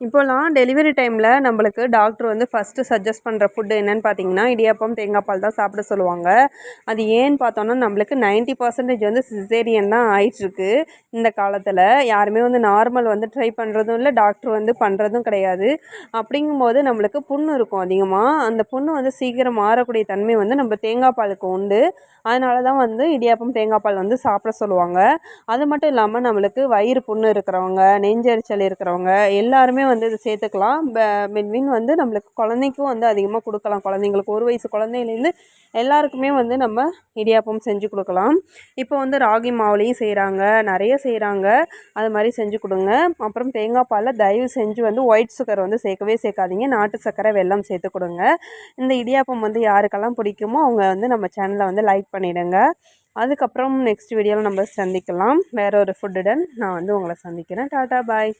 இப்போலாம் டெலிவரி டைமில் நம்மளுக்கு டாக்டர் வந்து ஃபஸ்ட்டு சஜஸ்ட் பண்ணுற ஃபுட்டு என்னென்னு பார்த்தீங்கன்னா இடியாப்பம் தேங்காய் பால் தான் சாப்பிட சொல்லுவாங்க. அது ஏன்னு பார்த்தோன்னா நம்மளுக்கு நைன்ட்டி பர்சன்டேஜ் வந்து சிசேரியன் தான் ஆயிட்டிருக்கு இந்த காலத்தில். யாருமே வந்து நார்மல் வந்து ட்ரை பண்ணுறதும் இல்லை டாக்டர் வந்து பண்ணுறதும் கிடையாது. அப்படிங்கும்போது நம்மளுக்கு புண்ணு இருக்கும் அதிகமாக அந்த புண்ணு வந்து சீக்கிரம் மாறக்கூடிய தன்மை வந்து நம்ம தேங்காய் பாலுக்கு உண்டு. அதனால தான் வந்து இடியாப்பம் தேங்காய் பால் வந்து சாப்பிட சொல்லுவாங்க. அது மட்டும் இல்லாமல் நம்மளுக்கு வயிறு புண்ணு இருக்கிறவங்க நெஞ்செரிச்சல் இருக்கிறவங்க எல்லாருமே வந்து இது சேர்த்துக்கலாம். பிட்வீன் வந்து நம்மளுக்கு குழந்தைக்கும் வந்து அதிகமாக கொடுக்கலாம். குழந்தைங்களுக்கு ஒரு வயசு குழந்தையிலேருந்து எல்லாருக்குமே வந்து நம்ம இடியாப்பம் செஞ்சு கொடுக்கலாம். இப்போ வந்து ராகி மாவுலேயும் செய்கிறாங்க நிறைய செய்கிறாங்க அது மாதிரி செஞ்சு கொடுங்க. அப்புறம் தேங்காய் பாலில் தயவு செஞ்சு வந்து ஒயிட் சுகர் வந்து சேர்க்கவே சேர்க்காதீங்க. நாட்டு சர்க்கரை வெல்லம் சேர்த்து கொடுங்க. இந்த இடியாப்பம் வந்து யாருக்கெல்லாம் பிடிக்குமோ அவங்க வந்து நம்ம சேனலை வந்து லைக் பண்ணிவிடுங்க அதுக்கப்புறம் நெக்ஸ்ட் வீடியோவில் நம்ம சந்திக்கலாம். வேற ஒரு ஃபுட்டுடன் நான் வந்து உங்களை சந்திக்கிறேன். டாட்டா பாய்